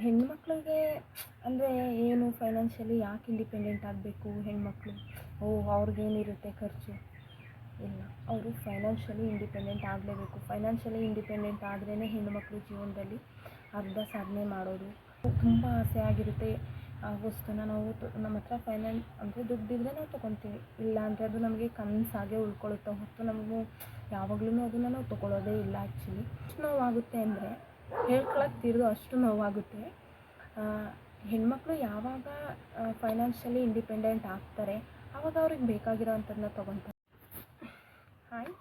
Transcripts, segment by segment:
ಹೆಣ್ಮಕ್ಳಿಗೆ ಅಂದರೆ ಏನು ಫೈನಾನ್ಷಿಯಲಿ ಯಾಕೆ ಇಂಡಿಪೆಂಡೆಂಟ್ ಆಗಬೇಕು ಹೆಣ್ಮಕ್ಳು? ಓ, ಅವ್ರಿಗೇನಿರುತ್ತೆ ಖರ್ಚು? ಇಲ್ಲ, ಅವರು ಫೈನಾನ್ಷಿಯಲಿ ಇಂಡಿಪೆಂಡೆಂಟ್ ಆಗಲೇಬೇಕು. ಫೈನಾನ್ಷಿಯಲಿ ಇಂಡಿಪೆಂಡೆಂಟ್ ಆದ್ರೇ ಹೆಣ್ಣುಮಕ್ಳು ಜೀವನದಲ್ಲಿ ಅರ್ಧ ಸಾಧನೆ ಮಾಡೋದು. ತುಂಬ ಆಸೆ ಆಗಿರುತ್ತೆ. ಆ ವಸ್ತುನ ನಾವು ನಮ್ಮ ಹತ್ರ ಫೈನಾನ್ ಅಂದರೆ ದುಡ್ಡಿದ್ರೆ ನಾವು ತೊಗೊತೀವಿ. ಇಲ್ಲ ಅಂದರೆ ಅದು ನಮಗೆ ಕನಸಾಗೆ ಉಳ್ಕೊಳ್ಳುತ್ತೆ. ಹೊತ್ತು ನಮಗೂ ಯಾವಾಗಲೂ ಅದನ್ನು ನಾವು ತೊಗೊಳ್ಳೋದೇ ಇಲ್ಲ ಆ್ಯಕ್ಚುಲಿ ನೋವಾಗುತ್ತೆ ಅಂದರೆ ಹೇಳ್ಕೊಳಕ್ಕೆ ತಿರ್ದು ಅಷ್ಟು ನೋವಾಗುತ್ತೆ. ಹೆಣ್ಮಕ್ಳು ಯಾವಾಗ ಫೈನಾನ್ಷಿಯಲಿ ಇಂಡಿಪೆಂಡೆಂಟ್ ಆಗ್ತಾರೆ ಆವಾಗ ಅವ್ರಿಗೆ ಬೇಕಾಗಿರೋ ಅಂಥದ್ದನ್ನ ತೊಗೊತಾರೆ. ಹಾಯ್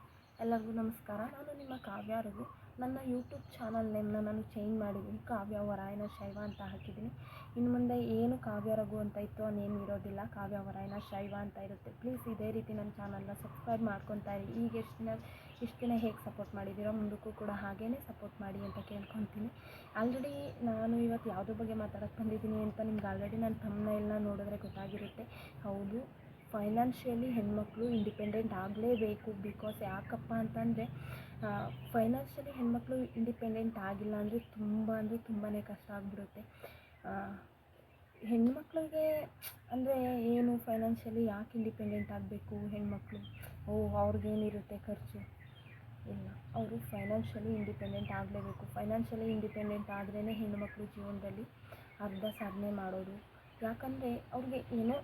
ಎಲ್ಲರಿಗೂ ನಮಸ್ಕಾರ. ನಾನು ನಿಮ್ಮ ಕಾವ್ಯ ರಘು ನನ್ನ ಯೂಟ್ಯೂಬ್ ಚಾನಲ್ ನೇಮ್ನ ನಾನು ಚೇಂಜ್ ಮಾಡಿದ್ದೀನಿ. ಕಾವ್ಯ ವರಾಯನ ಶೈವ ಅಂತ ಹಾಕಿದ್ದೀನಿ. ಇನ್ನು ಮುಂದೆ ಏನು ಕಾವ್ಯ ರಘು ಅಂತ ಇತ್ತು ಅನ್ನೇನು ಇರೋದಿಲ್ಲ. ಕಾವ್ಯ ವರಾಯನ ಶೈವ ಅಂತ ಇರುತ್ತೆ. ಪ್ಲೀಸ್ ಇದೇ ರೀತಿ ನನ್ನ ಚಾನಲ್ನ ಸಬ್ಸ್ಕ್ರೈಬ್ ಮಾಡ್ಕೊತಾ ಇರಿ. ಈಗ ಎಷ್ಟು ದಿನ ಇಷ್ಟು ದಿನ ಹೇಗೆ ಸಪೋರ್ಟ್ ಮಾಡಿದ್ದೀರೋ ಮುಂದಕ್ಕೂ ಕೂಡ ಹಾಗೇ ಸಪೋರ್ಟ್ ಮಾಡಿ ಅಂತ ಕೇಳ್ಕೊತೀನಿ. ಆಲ್ರೆಡಿ ನಾನು ಇವತ್ತು ಯಾವುದ್ರ ಬಗ್ಗೆ ಮಾತಾಡೋಕ್ಕೆ ಬಂದಿದ್ದೀನಿ ಅಂತ ನಿಮ್ಗೆ ಆಲ್ರೆಡಿ ನನ್ನ ತಮ್ಮನೆಲ್ಲ ನೋಡಿದ್ರೆ ಗೊತ್ತಾಗಿರುತ್ತೆ. ಹೌದು ಫೈನಾನ್ಷಿಯಲಿ ಹೆಣ್ಮಕ್ಳು ಇಂಡಿಪೆಂಡೆಂಟ್ ಆಗಲೇಬೇಕು. ಬಿಕಾಸ್ ಯಾಕಪ್ಪ ಅಂತಂದರೆ ಫೈನಾನ್ಷಿಯಲಿ ಹೆಣ್ಮಕ್ಳು ಇಂಡಿಪೆಂಡೆಂಟ್ ಆಗಿಲ್ಲ ಅಂದರೆ ತುಂಬ ಅಂದರೆ ತುಂಬಾ ಕಷ್ಟ ಆಗಿಬಿಡುತ್ತೆ. ಹೆಣ್ಮಕ್ಳಿಗೆ ಅಂದರೆ ಏನು ಫೈನಾನ್ಷಿಯಲಿ ಯಾಕೆ ಇಂಡಿಪೆಂಡೆಂಟ್ ಆಗಬೇಕು ಹೆಣ್ಮಕ್ಳು? ಓ, ಅವ್ರಿಗೇನಿರುತ್ತೆ ಖರ್ಚು? ಇಲ್ಲ, ಅವರು ಫೈನಾನ್ಷಿಯಲಿ ಇಂಡಿಪೆಂಡೆಂಟ್ ಆಗಲೇಬೇಕು. ಫೈನಾನ್ಷಿಯಲಿ ಇಂಡಿಪೆಂಡೆಂಟ್ ಆದ್ರೇ ಹೆಣ್ಣುಮಕ್ಳು ಜೀವನದಲ್ಲಿ ಅರ್ಧ ಸಾಧನೆ ಮಾಡೋದು. ಯಾಕಂದರೆ ಅವ್ರಿಗೆ ಏನೋ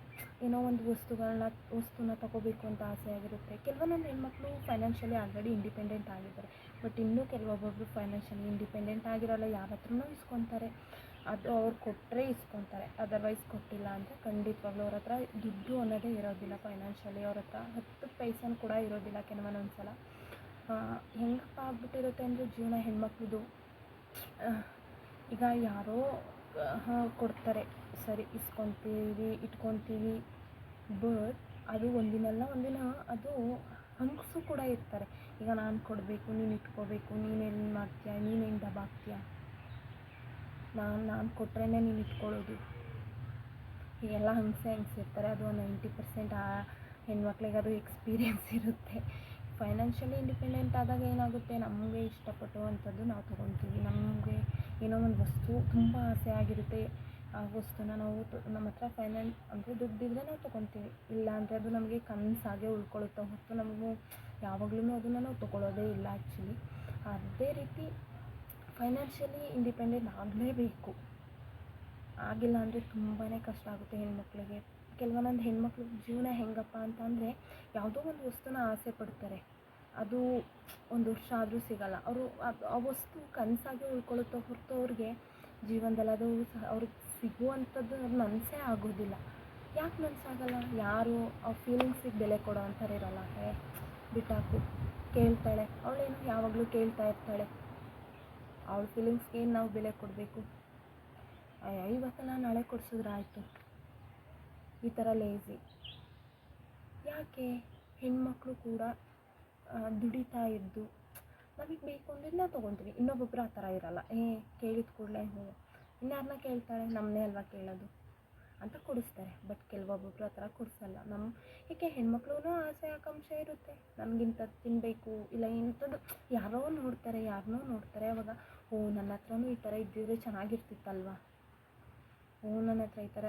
ಏನೋ ಒಂದು ವಸ್ತುಗಳನ್ನ ವಸ್ತುನ ತಗೋಬೇಕು ಅಂತ ಆಸೆ ಆಗಿರುತ್ತೆ. ಕೆಲವೊಂದೊಂದು ಹೆಣ್ಮಕ್ಳು ಫೈನಾನ್ಷಿಯಲಿ ಆಲ್ರೆಡಿ ಇಂಡಿಪೆಂಡೆಂಟ್ ಆಗಿದ್ದಾರೆ. ಬಟ್ ಇನ್ನೂ ಕೆಲವೊಬ್ಬೊಬ್ಬರು ಫೈನಾನ್ಷಿಯಲಿ ಇಂಡಿಪೆಂಡೆಂಟ್ ಆಗಿರೋಲ್ಲ ಯಾರ ಹತ್ರನೂ ಇಸ್ಕೊತಾರೆ. ಅದು ಅವ್ರು ಕೊಟ್ಟರೆ ಇಸ್ಕೊತಾರೆ. ಅದರ್ವೈಸ್ ಕೊಟ್ಟಿಲ್ಲ ಅಂದರೆ ಖಂಡಿತವಾಗ್ಲೂ ಅವ್ರ ಹತ್ರ ದುಡ್ಡು ಅನ್ನೋದೇ ಇರೋದಿಲ್ಲ ಫೈನಾನ್ಷಿಯಲಿ ಅವ್ರ ಹತ್ರ ಹತ್ತು ಪೈಸನ್ ಕೂಡ ಇರೋದಿಲ್ಲ ಕೆಲವೊಂದೊಂದು ಸಲ ಹೆಂಗಪ್ಪ ಆಗ್ಬಿಟ್ಟಿರುತ್ತೆ ಅಂದರೆ ಜೀವನ ಹೆಣ್ಮಕ್ಳದು. ಈಗ ಯಾರೋ ಕೊಡ್ತಾರೆ. ಸರಿ, ಇಸ್ಕೊತೀವಿ, ಇಟ್ಕೊತೀವಿ. ಬಟ್ ಅದು ಒಂದಿನಲ್ಲ ಒಂದಿನ ಅದು ಹಂಗಸು ಕೂಡ ಇರ್ತಾರೆ. ಈಗ ನಾನು ಕೊಡಬೇಕು, ನೀನು ಇಟ್ಕೋಬೇಕು ನೀನೇನು ಮಾಡ್ತೀಯ ನೀನೇನು ದಬಾಕ್ತೀಯ ನಾನು ನಾನು ಕೊಟ್ರೇ ನೀನು ಇಟ್ಕೊಳ್ಳೋದು. ಹೀಗೆಲ್ಲ ಹಂಗಸೆ ಇರ್ತಾರೆ. ಅದು ನೈಂಟಿ ಪರ್ಸೆಂಟ್ ಆ ಹೆಣ್ಮಕ್ಳಿಗೆ ಅದು ಎಕ್ಸ್ಪೀರಿಯೆನ್ಸ್ ಇರುತ್ತೆ. ಫೈನಾನ್ಷಿಯಲಿ ಇಂಡಿಪೆಂಡೆಂಟ್ ಆದಾಗ ಏನಾಗುತ್ತೆ? ನಮಗೆ ಇಷ್ಟಪಟ್ಟುವಂಥದ್ದು ನಾವು ತೊಗೊತೀವಿ. ನಮಗೆ ಏನೋ ಒಂದು ವಸ್ತು ತುಂಬ ಆಸೆ ಆಗಿರುತ್ತೆ. ಆ ವಸ್ತುನ ನಾವು ನಮ್ಮ ಹತ್ರ ಫೈನಾನ್ಸ್ ಅಂದರೆ ದುಡ್ಡಿದ್ರೆ ನಾವು ತೊಗೊತೀವಿ. ಇಲ್ಲ ಅಂದರೆ ಅದು ನಮಗೆ ಕನಸಾಗೆ ಉಳ್ಕೊಳ್ಳುತ್ತೆ. ಹೊತ್ತು ನಮಗೂ ಯಾವಾಗಲೂ ಅದನ್ನು ನಾವು ತೊಗೊಳ್ಳೋದೇ ಇಲ್ಲ ಆ್ಯಕ್ಚುಲಿ ಅದೇ ರೀತಿ ಫೈನಾನ್ಷಿಯಲಿ ಇಂಡಿಪೆಂಡೆಂಟ್ ಆಗಲೇಬೇಕು. ಆಗಿಲ್ಲ ಅಂದರೆ ತುಂಬಾ ಕಷ್ಟ ಆಗುತ್ತೆ ಹೆಣ್ಮಕ್ಳಿಗೆ. ಕೆಲವೊಂದೊಂದು ಹೆಣ್ಮಕ್ಳ ಜೀವನ ಹೆಂಗಪ್ಪ ಅಂತಂದರೆ ಯಾವುದೋ ಒಂದು ವಸ್ತುನ ಆಸೆ ಪಡ್ತಾರೆ. ಅದು ಒಂದು ವರ್ಷ ಆದರೂ ಸಿಗಲ್ಲ. ಅವರು ಆ ವಸ್ತು ಕನಸಾಗಿ ಉಳ್ಕೊಳ್ಳುತ್ತೋ ಹೊರತು ಅವ್ರಿಗೆ ಜೀವನದಲ್ಲಿ ಅದು ಸಹ ಅವ್ರಿಗೆ ಸಿಗುವಂಥದ್ದು ಅವ್ರ ಮನಸ್ಸೇ ಆಗೋದಿಲ್ಲ. ಯಾಕೆ ಮನಸ್ಸಾಗಲ್ಲ? ಯಾರು ಆ ಫೀಲಿಂಗ್ಸಿಗೆ ಬೆಲೆ ಕೊಡೋ ಇರಲ್ಲ. ಹೇ ಬಿಟ್ಟಾಕು. ಕೇಳ್ತಾಳೆ. ಅವಳೇನು ಯಾವಾಗಲೂ ಕೇಳ್ತಾ ಇರ್ತಾಳೆ. ಅವಳ ಫೀಲಿಂಗ್ಸ್ಗೆ ಏನು ನಾವು ಬೆಲೆ ಕೊಡಬೇಕು? ಇವತ್ತಲ್ಲ ನಾಳೆ ಕೊಡಿಸಿದ್ರೆ ಆಯಿತು. ಈ ಥರ ಲೇಝಿ ಯಾಕೆ? ಹೆಣ್ಮಕ್ಳು ಕೂಡ ದುಡಿತಾ ಇದ್ದು, ನಮಗೆ ಬೇಕು ಅಂದರೆ ನಾವು ತೊಗೊತೀವಿ ಇನ್ನೊಬ್ಬೊಬ್ರು ಆ ಥರ ಇರಲ್ಲ. ಏ, ಕೇಳಿದ ಕೂಡಲೇ ಹ್ಞೂ. ಇನ್ಯಾರನ್ನ ಕೇಳ್ತಾಳೆ? ನಮ್ಮನ್ನೇ ಅಲ್ವಾ ಕೇಳೋದು? ಅಂತ ಕೊಡಿಸ್ತಾರೆ. ಬಟ್ ಕೆಲವೊಬ್ಬೊಬ್ರು ಆ ಥರ ಕೊಡಿಸಲ್ಲ. ನಮ್ಮ ಏಕೆ ಹೆಣ್ಮಕ್ಳು ಆಸೆ, ಆಕಾಂಕ್ಷೆ ಇರುತ್ತೆ. ನಮಗಿಂತ ತಿನ್ನಬೇಕು ಇಲ್ಲ ಇಂಥದ್ದು ಯಾರೋ ನೋಡ್ತಾರೆ ಯಾರನ್ನೋ ನೋಡ್ತಾರೆ ಅವಾಗ, ಓ ನನ್ನ ಹತ್ರನೂ ಈ ಥರ ಇದ್ದಿದ್ರೆ ಚೆನ್ನಾಗಿರ್ತಿತ್ತಲ್ವಾ? ಓ ನನ್ನ ಹತ್ರ ಈ ಥರ,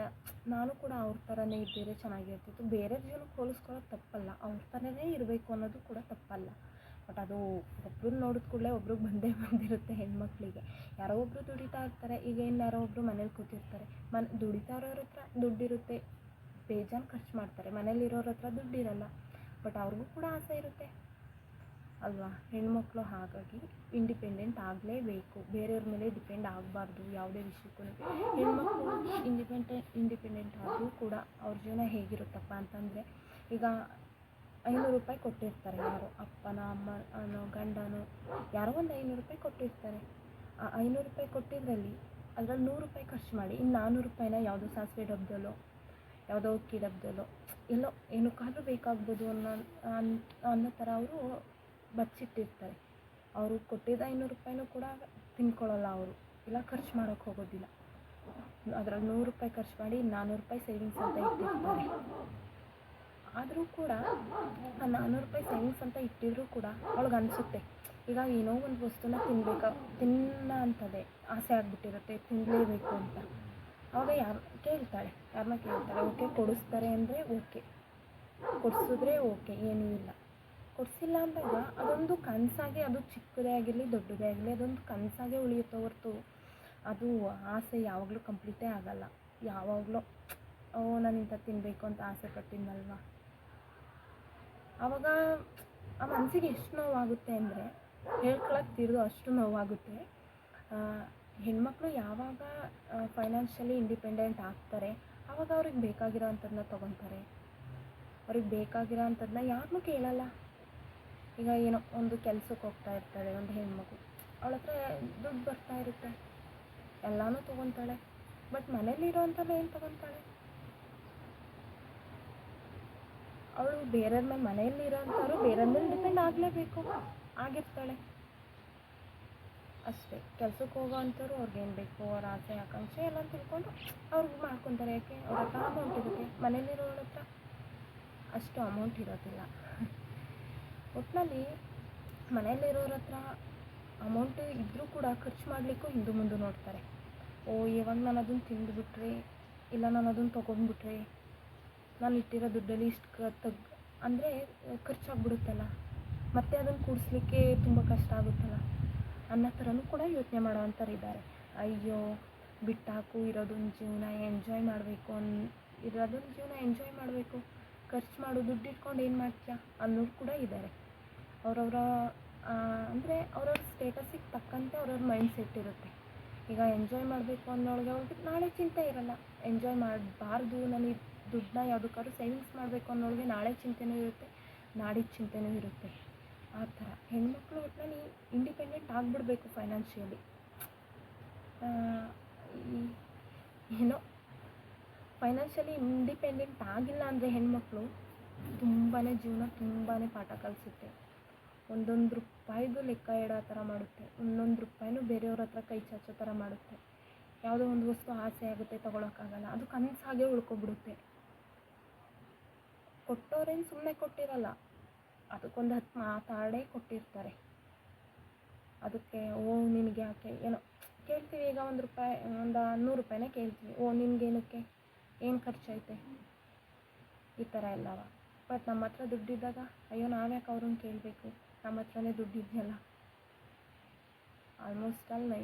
ನಾನು ಕೂಡ ಅವ್ರ ಥರನೇ ಇದ್ದಿದ್ರೆ ಚೆನ್ನಾಗಿರ್ತಿತ್ತು. ಬೇರೆ ಜೀವನಕ್ಕೆ ಹೋಲಿಸ್ಕೊಳ್ಳೋದು ತಪ್ಪಲ್ಲ. ಅವ್ರ ಥರನೇ ಇರಬೇಕು ಅನ್ನೋದು ಕೂಡ ತಪ್ಪಲ್ಲ. ಬಟ್ ಅದು ಒಬ್ರು ನೋಡಿದ ಕೂಡಲೇ ಒಬ್ರಿಗೆ ಬಂದೇ ಬಂದಿರುತ್ತೆ ಹೆಣ್ಮಕ್ಳಿಗೆ. ಯಾರೋ ಒಬ್ಬರು ದುಡಿತಾ ಇರ್ತಾರೆ, ಈಗ ಏನು ಯಾರೋ ಒಬ್ಬರು ಮನೇಲಿ ಕೂತಿರ್ತಾರೆ. ಮನೆ, ದುಡಿತಾ ಇರೋರ ಹತ್ರ ದುಡ್ಡಿರುತ್ತೆ. ಬೇಜಾನ್ ಖರ್ಚು ಮಾಡ್ತಾರೆ. ಮನೇಲಿರೋರ ಹತ್ರ ದುಡ್ಡಿರಲ್ಲ. ಬಟ್ ಅವ್ರಿಗೂ ಕೂಡ ಆಸೆ ಇರುತ್ತೆ. ಅಲ್ವಾ? ಹೆಣ್ಮಕ್ಳು ಹಾಗಾಗಿ ಇಂಡಿಪೆಂಡೆಂಟ್ ಆಗಲೇಬೇಕು. ಬೇರೆಯವ್ರ ಮೇಲೆ ಡಿಪೆಂಡ್ ಆಗಬಾರ್ದು ಯಾವುದೇ ವಿಷಯಕ್ಕೂ. ಹೆಣ್ಮಕ್ಳು ಇಂಡಿಪೆಂಡೆಂಟ್ ಇಂಡಿಪೆಂಡೆಂಟ್ ಆದರೂ ಕೂಡ ಅವ್ರ ಜೀವನ ಹೇಗಿರುತ್ತಪ್ಪ ಅಂತಂದರೆ, ಈಗ ಐನೂರು ರೂಪಾಯಿ ಕೊಟ್ಟಿರ್ತಾರೆ ಯಾರೋ ಅಪ್ಪನ, ಅಮ್ಮನೋ, ಗಂಡನೋ, ಯಾರೋ ಒಂದು ಐನೂರು ರೂಪಾಯಿ ಕೊಟ್ಟಿರ್ತಾರೆ. ಆ ಐನೂರು ರೂಪಾಯಿ ಕೊಟ್ಟಿದ್ರಲ್ಲಿ ಅದ್ರಲ್ಲಿ ನೂರು ರೂಪಾಯಿ ಖರ್ಚು ಮಾಡಿ, ಇನ್ನು ನಾನ್ನೂರು ರೂಪಾಯಿನ ಯಾವುದೋ ಸಾಸಿವೆ ಡಬ್ಬದಲ್ಲೋ ಯಾವುದೋ ಅಕ್ಕಿ ಡಬ್ಬದಲ್ಲೋ ಎಲ್ಲೋ ಏನಕ್ಕಾದ್ರೂ ಬೇಕಾಗ್ಬೋದು ಅನ್ನೋ, ಅನ್- ಅನ್ನೋ ಥರ ಅವರು ಬಚ್ಚಿಟ್ಟಿರ್ತಾರೆ. ಅವರು ಕೊಟ್ಟಿದ್ದ ಐನೂರು ರೂಪಾಯಿನೂ ಕೂಡ ತಿನ್ಕೊಳ್ಳಲ್ಲ ಅವರು. ಇಲ್ಲ ಖರ್ಚು ಮಾಡೋಕ್ಕೆ ಹೋಗೋದಿಲ್ಲ. ಅದ್ರಲ್ಲಿ ನೂರು ರೂಪಾಯಿ ಖರ್ಚು ಮಾಡಿ ನಾನ್ನೂರು ರೂಪಾಯಿ ಸೇವಿಂಗ್ಸ್ ಅಂತ ಇಟ್ಟಿರ್ತಾರೆ. ಆದರೂ ಕೂಡ ಆ ನಾನ್ನೂರು ರೂಪಾಯಿ ಸೇವಿಂಗ್ಸ್ ಅಂತ ಇಟ್ಟಿದ್ರೂ ಕೂಡ ಅವಳಿಗೆ ಅನಿಸುತ್ತೆ, ಈಗ ಏನೋ ಒಂದು ವಸ್ತುನ ತಿನ್ಬೇಕಾ, ತಿನ್ನ ಅಂತದೆ ಆಸೆ ಆಗಿಬಿಟ್ಟಿರುತ್ತೆ ತಿನ್ನಲೇಬೇಕು ಅಂತ. ಅವಾಗ ಯಾರು, ಕೇಳ್ತಾಳೆ ಯಾರನ್ನ ಕೇಳ್ತಾಳೆ, ಓಕೆ, ಕೊಡಿಸ್ತಾರೆ ಅಂದರೆ ಓಕೆ, ಕೊಡಿಸಿದ್ರೆ ಓಕೆ, ಏನೂ ಇಲ್ಲ. ಕೊಡಿಸಿಲ್ಲ ಅಂದಾಗ ಅದೊಂದು ಕನಸಾಗೆ ಅದು ಚಿಕ್ಕದೇ ಆಗಿರಲಿ, ದೊಡ್ಡದೇ ಆಗಿರಲಿ, ಅದೊಂದು ಕನಸಾಗೆ ಉಳಿಯುತ್ತೆ ಹೊರ್ತು ಅದು ಆಸೆ ಯಾವಾಗಲೂ ಕಂಪ್ಲೀಟೇ ಆಗಲ್ಲ. ಯಾವಾಗಲೂ, ಓ, ನಾನು ಇಂಥ ತಿನ್ನಬೇಕು ಅಂತ ಆಸೆ ಪಟ್ಟಿದ್ನಲ್ವ? ಆವಾಗ ಆ ಮನಸ್ಸಿಗೆ ಎಷ್ಟು ನೋವಾಗುತ್ತೆ ಅಂದರೆ ಹೇಳ್ಕೊಳಕ್ಕೆ ತಿರ್ದು ಅಷ್ಟು ನೋವಾಗುತ್ತೆ. ಹೆಣ್ಮಕ್ಳು ಯಾವಾಗ ಫೈನಾನ್ಷಿಯಲಿ ಇಂಡಿಪೆಂಡೆಂಟ್ ಆಗ್ತಾರೆ ಆವಾಗ ಅವ್ರಿಗೆ ಬೇಕಾಗಿರೋ ಅಂಥದ್ದನ್ನ ತೊಗೊತಾರೆ. ಅವ್ರಿಗೆ ಬೇಕಾಗಿರೋ ಅಂಥದ್ದನ್ನ ಯಾರನ್ನೂ ಕೇಳಲ್ಲ. ಈಗ ಏನೋ ಒಂದು ಕೆಲ್ಸಕ್ಕೆ ಹೋಗ್ತಾ ಇರ್ತಾಳೆ ಒಂದು ಹೆಣ್ಮಗು. ಅವಳ ಹತ್ರ ದುಡ್ಡು ಬರ್ತಾ ಇರುತ್ತೆ. ಎಲ್ಲನೂ ತೊಗೊತಾಳೆ. ಬಟ್ ಮನೇಲಿರೋ ಅಂಥದ್ದು ಏನು ತೊಗೊತಾಳೆ? ಅವಳು ಬೇರೆಯವ್ರ ಮೇಲೆ ಮನೆಯಲ್ಲಿರೋ ಅಂಥವ್ರು ಬೇರೆಯವ್ರ ಮೇಲೆ ಡಿಪೆಂಡ್ ಆಗಲೇಬೇಕು. ಆಗಿರ್ತಾಳೆ. ಅಷ್ಟೇ. ಕೆಲ್ಸಕ್ಕೆ ಹೋಗೋ ಅಂಥವ್ರು ಅವ್ರಿಗೇನು ಬೇಕು, ಅವ್ರ ಆಸೆ, ಆಕಾಂಕ್ಷೆ ಎಲ್ಲ ತಿಳ್ಕೊಂಡು ಅವ್ರಿಗೆ ಮಾಡ್ಕೊತಾರೆ ಯಾಕೆ? ಅವ್ರ ಹತ್ರ ಅಮೌಂಟ್ ಇರುತ್ತೆ. ಮನೇಲಿರೋರ ಹತ್ರ ಅಷ್ಟು ಅಮೌಂಟ್ ಇರೋದಿಲ್ಲ. ಒಟ್ಟಿನಲ್ಲಿ ಮನೆಯಲ್ಲಿರೋರ ಹತ್ರ ಅಮೌಂಟ್ ಇದ್ದರೂ ಕೂಡ ಖರ್ಚು ಮಾಡಲಿಕ್ಕೂ ಹಿಂದೆ ಮುಂದೆ ನೋಡ್ತಾರೆ. ಓ ಯಾವಾಗ ನಾನು ಅದನ್ನು ತಿಂದುಬಿಟ್ರೆ, ಇಲ್ಲ ನಾನು ಅದನ್ನು ತೊಗೊಂಡ್ಬಿಟ್ರೆ, ನಾನು ಇಟ್ಟಿರೋ ದುಡ್ಡಲ್ಲಿ ಇಷ್ಟು ತಗ್, ಅಂದರೆ ಖರ್ಚಾಗ್ಬಿಡುತ್ತಲ್ಲ. ಮತ್ತೆ ಅದನ್ನು ಕೂಡಿಸ್ಲಿಕ್ಕೆ ತುಂಬ ಕಷ್ಟ ಆಗುತ್ತಲ್ಲ. ಅನ್ನೋ ಥರನೂ ಕೂಡ ಯೋಚನೆ ಮಾಡೋ ಇದ್ದಾರೆ. ಅಯ್ಯೋ, ಬಿಟ್ಟಾಕು ಇರೋದೊಂದು ಜೀವನ ಎಂಜಾಯ್ ಮಾಡಬೇಕು ಅನ್, ಇರೋದೊಂದು ಜೀವನ ಎಂಜಾಯ್ ಮಾಡಬೇಕು. ಖರ್ಚು ಮಾಡೋ ದುಡ್ಡು ಇಟ್ಕೊಂಡು ಏನು ಮಾಡ್ತೀಯಾ? ಅನ್ನೋರು ಕೂಡ ಇದ್ದಾರೆ ಅವರವರ ಅಂದರೆ ಅವ್ರವ್ರ ಸ್ಟೇಟಸಿಗೆ ತಕ್ಕಂತೆ ಅವ್ರವ್ರ ಮೈಂಡ್ ಸೆಟ್ ಇರುತ್ತೆ. ಈಗ ಎಂಜಾಯ್ ಮಾಡಬೇಕು ಅನ್ನೋಳಿಗೆ ಅವ್ರಿಗೆ ನಾಳೆ ಚಿಂತೆ ಇರಲ್ಲ. ಎಂಜಾಯ್ ಮಾಡಬಾರ್ದು, ನನಗೆ ದುಡ್ಡನ್ನ ಯಾವುದಕ್ಕಾದ್ರೂ ಸೇವಿಂಗ್ಸ್ ಮಾಡಬೇಕು ಅನ್ನೋಳಿಗೆ ನಾಳೆ ಚಿಂತೆನೂ ಇರುತ್ತೆ, ನಾಡಿದ ಚಿಂತೆನೂ ಇರುತ್ತೆ. ಆ ಥರ. ಹೆಣ್ಮಕ್ಳು ಒಟ್ಟಿನಲ್ಲಿ ಇಂಡಿಪೆಂಡೆಂಟ್ ಆಗಿಬಿಡ್ಬೇಕು ಫೈನಾನ್ಷಿಯಲಿ ಏನೋ ಫೈನಾನ್ಷಿಯಲಿ ಇಂಡಿಪೆಂಡೆಂಟ್ ಆಗಿಲ್ಲ ಅಂದರೆ ಹೆಣ್ಮಕ್ಳು ತುಂಬಾ ಜೀವನ ತುಂಬಾ ಪಾಠ ಕಲಿಸುತ್ತೆ. ಒಂದೊಂದು ರೂಪಾಯಿದು ಲೆಕ್ಕ ಇಡೋ ಥರ ಮಾಡುತ್ತೆ. ಒಂದೊಂದು ರೂಪಾಯಿನೂ ಬೇರೆಯವ್ರ ಹತ್ರ ಕೈ ಚಾಚೋ ಥರ ಮಾಡುತ್ತೆ. ಯಾವುದೋ ಒಂದು ವಸ್ತು ಆಸೆ ಆಗುತ್ತೆ ತೊಗೊಳಕ್ಕಾಗಲ್ಲ. ಅದು ಕನಸಾಗೆ ಉಳ್ಕೊಬಿಡುತ್ತೆ. ಕೊಟ್ಟವ್ರೇನು ಸುಮ್ಮನೆ ಕೊಟ್ಟಿರಲ್ಲ. ಅದಕ್ಕೊಂದು ಹತ್ತು ಮಾತಾಡೇ ಕೊಟ್ಟಿರ್ತಾರೆ. ಅದಕ್ಕೆ, ಓ, ನಿನಗೆ ಯಾಕೆ? ಏನೋ ಕೇಳ್ತೀವಿ ಈಗ ಒಂದು ರೂಪಾಯಿ, ಒಂದು ನೂರು ರೂಪಾಯಿನೇ ಕೇಳ್ತೀವಿ. ಓ, ನಿನ್ಗೇನಕ್ಕೆ? ಏನು ಖರ್ಚೈತೆ ಈ ಥರ ಎಲ್ಲವ. ಬಟ್ ನಮ್ಮ ಹತ್ರ ದುಡ್ಡಿದ್ದಾಗ, ಅಯ್ಯೋ, ನಾವ್ಯಾಕೆ ಅವ್ರನ್ನ ಕೇಳಬೇಕು? ನಮ್ಮ ಹತ್ರನೇ ದುಡ್ಡಿದೆಯಲ್ಲ. ಆಲ್ಮೋಸ್ಟ್ ಅಲ್ಲಿ,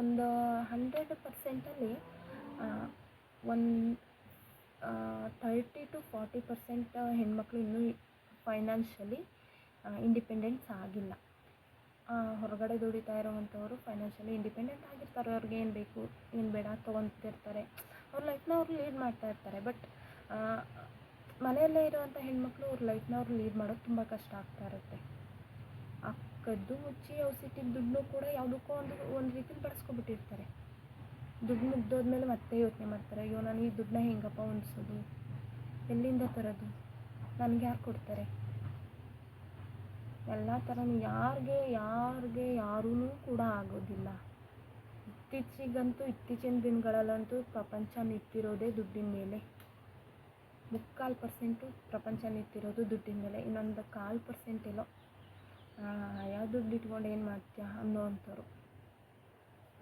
ಒಂದು ಹಂಡ್ರೆಡ್ ಪರ್ಸೆಂಟಲ್ಲಿ ಒಂದು ತರ್ಟಿ ಟು ಫಾರ್ಟಿ ಪರ್ಸೆಂಟ್ ಹೆಣ್ಮಕ್ಳು ಇನ್ನೂ ಫೈನಾನ್ಷಿಯಲಿ ಇಂಡಿಪೆಂಡೆನ್ಸ್ ಆಗಿಲ್ಲ. ಹೊರಗಡೆ ದುಡಿತಾ ಇರೋವಂಥವ್ರು ಫೈನಾನ್ಷಿಯಲಿ ಇಂಡಿಪೆಂಡೆಂಟ್ ಆಗಿರ್ತಾರೆ. ಅವ್ರಿಗೆ ಏನು ಬೇಕು, ಏನು ಬೇಡ, ತೊಗೊತಿರ್ತಾರೆ. ಅವ್ರ ಲೈಫ್ನ ಅವ್ರು ಲೀಡ್ ಮಾಡ್ತಾ ಇರ್ತಾರೆ. ಬಟ್ ಮನೆಯಲ್ಲೇ ಇರುವಂಥ ಹೆಣ್ಮಕ್ಳು ಅವ್ರ ಲೈಫ್ನ ಅವ್ರು ಲೀಡ್ ಮಾಡೋದು ತುಂಬ ಕಷ್ಟ ಆಗ್ತಾ ಇರುತ್ತೆ. ಆ ಕದ್ದು ಮುಚ್ಚಿ ಅವ್ರು ಸಿಟ್ಟಿಗೆ ದುಡ್ಡು ಕೂಡ ಯಾವುದಕ್ಕೂ ಒಂದು ಒಂದು ರೀತಿಲಿ ಬಳಸ್ಕೊಬಿಟ್ಟಿರ್ತಾರೆ ದುಡ್ಡು ಮುಗ್ದೋದ್ಮೇಲೆ ಮತ್ತೆ ಯೋಚನೆ ಮಾಡ್ತಾರೆ, ಅಯ್ಯೋ, ನಾನು ಈ ದುಡ್ಡನ್ನ ಹೆಂಗಪ್ಪ ಹೊಂದಿಸೋದು ಎಲ್ಲಿಂದ ತರೋದು? ನನಗೆ ಯಾರು ಕೊಡ್ತಾರೆ? ಎಲ್ಲ ಥರನೂ ಯಾರಿಗೆ ಯಾರಿಗೆ ಯಾರೂ ಕೂಡ ಆಗೋದಿಲ್ಲ. ಇತ್ತೀಚೆಗಂತೂ ಇತ್ತೀಚಿನ ದಿನಗಳಲ್ಲಂತೂ ಪ್ರಪಂಚ ನಿಂತಿರೋದೇ ದುಡ್ಡಿನ ಮೇಲೆ. ಮುಕ್ಕಾಲು ಪರ್ಸೆಂಟು ಪ್ರಪಂಚ ನಿಂತಿರೋದು ದುಡ್ಡಿನ ಮೇಲೆ. ಇನ್ನೊಂದು ಕಾಲು ಪರ್ಸೆಂಟ್ ಇಲ್ಲೋ ಯಾವ ದುಡ್ಡು ಇಟ್ಕೊಂಡು ಏನು ಮಾಡ್ತೀಯ ಅನ್ನೋ ಅಂಥವ್ರು.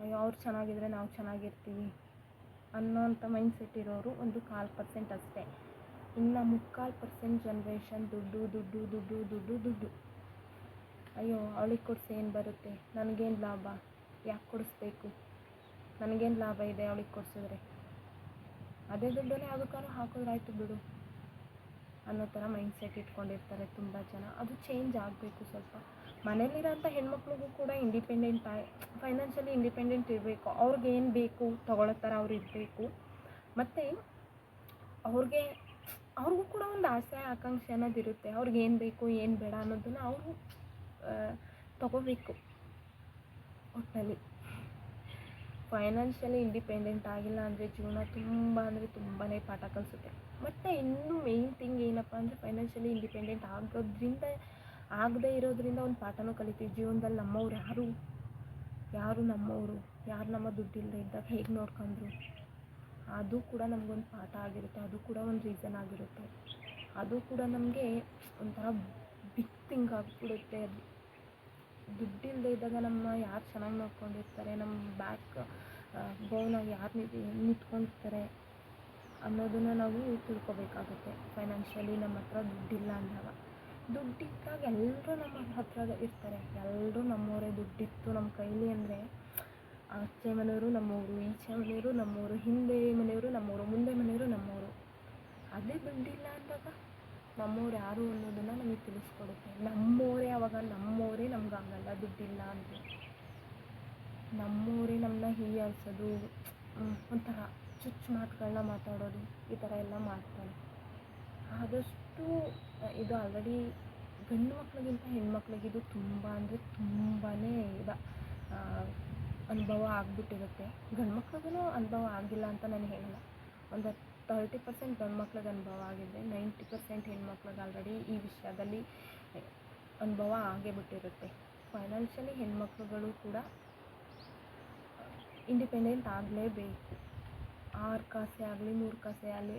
ಅಯ್ಯೋ, ಅವ್ರು ಚೆನ್ನಾಗಿದ್ರೆ ನಾವು ಚೆನ್ನಾಗಿರ್ತೀವಿ ಅನ್ನೋಂಥ ಮೈಂಡ್ ಸೆಟ್ ಇರೋರು ಒಂದು ಕಾಲು ಪರ್ಸೆಂಟ್ ಅಷ್ಟೇ. ಇನ್ನು ಮುಕ್ಕಾಲು ಪರ್ಸೆಂಟ್ ಜನ್ರೇಷನ್ ದುಡ್ಡು ದುಡ್ಡು ದುಡ್ಡು ದುಡ್ಡು ದುಡ್ಡು. ಅಯ್ಯೋ, ಅವಳಿಗೆ ಕೊಡಿಸಿ ಏನು ಬರುತ್ತೆ? ನನಗೇನು ಲಾಭ? ಯಾಕೆ ಕೊಡಿಸ್ಬೇಕು? ನನಗೇನು ಲಾಭ ಇದೆ ಅವಳಿಗೆ ಕೊಡಿಸಿದ್ರೆ. ಅದೇ ದುಡ್ಡನ್ನೇ ಯಾವುದಕ್ಕಾದ್ರೂ ಹಾಕಿದ್ರಾಯ್ತು ಬಿಡು. ಅನ್ನೋ ಥರ ಮೈಂಡ್ ಸೆಟ್ ಇಟ್ಕೊಂಡಿರ್ತಾರೆ ತುಂಬ ಜನ. ಅದು ಚೇಂಜ್ ಆಗಬೇಕು ಸ್ವಲ್ಪ. ಮನೇಲಿರೋಂಥ ಹೆಣ್ಮಕ್ಳಿಗೂ ಕೂಡ ಇಂಡಿಪೆಂಡೆಂಟ್ ಆಯ್ ಫೈನಾನ್ಷಿಯಲಿ ಇಂಡಿಪೆಂಡೆಂಟ್ ಇರಬೇಕು. ಅವ್ರಿಗೆ ಏನು ಬೇಕು, ತಗೊಳ್ಳೋ ಥರ ಅವ್ರು ಇರಬೇಕು. ಮತ್ತು ಅವ್ರಿಗೆ, ಅವ್ರಿಗೂ ಕೂಡ ಒಂದು ಆಸೆ, ಆಕಾಂಕ್ಷೆ ಅನ್ನೋದು ಇರುತ್ತೆ ಅವ್ರಿಗೆ ಏನು ಬೇಕು, ಏನು ಬೇಡ ಅನ್ನೋದನ್ನು ಅವರು ತಗೋಬೇಕು. ಒಟ್ಟಿನಲ್ಲಿ ಫೈನಾನ್ಷಿಯಲಿ ಇಂಡಿಪೆಂಡೆಂಟ್ ಆಗಿಲ್ಲ ಅಂದರೆ ಜೀವನ ತುಂಬ ಅಂದರೆ ತುಂಬಾ ಪಾಠ ಕಲಿಸುತ್ತೆ. ಮತ್ತು ಇನ್ನೂ ಮೇಯ್ನ್ ಥಿಂಗ್ ಏನಪ್ಪ ಅಂದರೆ ಫೈನಾನ್ಷಿಯಲಿ ಇಂಡಿಪೆಂಡೆಂಟ್ ಆಗೋದ್ರಿಂದ, ಆಗದೇ ಇರೋದ್ರಿಂದ ಒಂದು ಪಾಠನೂ ಕಲಿತೀವಿ. ಜೀವನದಲ್ಲಿ ನಮ್ಮವ್ರು ಯಾರು? ಯಾರು ನಮ್ಮವರು? ಯಾರು ನಮ್ಮ ದುಡ್ಡಿಲ್ಲದೆ ಇದ್ದಾಗ ಹೇಗೆ ನೋಡ್ಕೊಂಡ್ರು? ಅದು ಕೂಡ ನಮಗೊಂದು ಪಾಠ ಆಗಿರುತ್ತೆ. ಅದು ಕೂಡ ಒಂದು ರೀಸನ್ ಆಗಿರುತ್ತೆ. ಅದು ಕೂಡ ನಮಗೆ ಒಂಥರ ಬಿಗ್ ಥಿಂಗ್ ಆಗಿಬಿಡುತ್ತೆ. ಅದು ದುಡ್ಡಿಲ್ಲದೆ ಇದ್ದಾಗ ನಮ್ಮ ಯಾರು ಚೆನ್ನಾಗಿ ನೋಡ್ಕೊಂಡಿರ್ತಾರೆ, ನಮ್ಮ ಬ್ಯಾಕ್ ಬೌನಾಗಿ ಯಾರು ನಿಂತ್ಕೊಂಡಿರ್ತಾರೆ ಅನ್ನೋದನ್ನು ನಾವು ತಿಳ್ಕೊಬೇಕಾಗುತ್ತೆ. ಫೈನಾನ್ಷಿಯಲಿ ನಮ್ಮ ಹತ್ರ ದುಡ್ಡಿಲ್ಲ ಅಂದಾಗ. ದುಡ್ಡಿದ್ದಾಗ ಎಲ್ಲರೂ ನಮ್ಮ ಹತ್ರ ಇರ್ತಾರೆ. ಎಲ್ಲರೂ ನಮ್ಮವರೇ ದುಡ್ಡಿತ್ತು ನಮ್ಮ ಕೈಲಿ ಅಂದರೆ ಆಚೆ ಮನೆಯವರು ನಮ್ಮವರು ಈಚೆ ಮನೆಯವರು ನಮ್ಮವರು ಹಿಂದೆ ಮನೆಯವರು ನಮ್ಮವರು ಮುಂದೆ ಮನೆಯವರು ನಮ್ಮವರು ಅದೇ ದುಡ್ಡಿಲ್ಲ ಅಂದಾಗ ನಮ್ಮವ್ರು ಯಾರು ಅನ್ನೋದನ್ನು ನಮಗೆ ತಿಳಿಸ್ಕೊಡುತ್ತೆ. ನಮ್ಮವರೇ ಆವಾಗ ನಮ್ಮವರೇ ನಮ್ಗೆ ಆಗಲ್ಲ ದುಡ್ಡಿಲ್ಲ ಅಂತ ನಮ್ಮವರೇ ನಮ್ಮನ್ನ ಹೀಯಾಳ್ಸೋದು ಒಂಥರ ಚುಚ್ಚು ಮಾತುಗಳನ್ನ ಮಾತಾಡೋದು, ಈ ಥರ ಎಲ್ಲ ಮಾಡ್ತಾರೆ. ಆದಷ್ಟು, ಇದು ಆಲ್ರೆಡಿ ಗಂಡು ಮಕ್ಳಿಗಿಂತ ಹೆಣ್ಮಕ್ಳಿಗೆ ಇದು ತುಂಬ ಅಂದರೆ ತುಂಬಾ ಇದು ಅನುಭವ ಆಗಿಬಿಟ್ಟಿರುತ್ತೆ. ಗಂಡು ಮಕ್ಳಿಗೂ ಅನುಭವ ಆಗಿಲ್ಲ ಅಂತ ನಾನು ಹೇಳಲ್ಲ. ಒಂದು ತರ್ಟಿ ಪರ್ಸೆಂಟ್ ಗಂಡು ಮಕ್ಳಿಗೆ ಅನುಭವ ಆಗಿದೆ. ನೈಂಟಿ ಪರ್ಸೆಂಟ್ ಹೆಣ್ಮಕ್ಳಿಗೆ ಆಲ್ರೆಡಿ ಈ ವಿಷಯದಲ್ಲಿ ಅನುಭವ ಆಗೇ ಬಿಟ್ಟಿರುತ್ತೆ. ಫೈನಾನ್ಷಿಯಲಿ ಹೆಣ್ಮಕ್ಳುಗಳು ಕೂಡ ಇಂಡಿಪೆಂಡೆಂಟ್ ಆಗಲೇಬೇಕು. ಆರು ಕಾಸೆ ಆಗಲಿ, ಮೂರು ಕಾಸೆ ಆಗಲಿ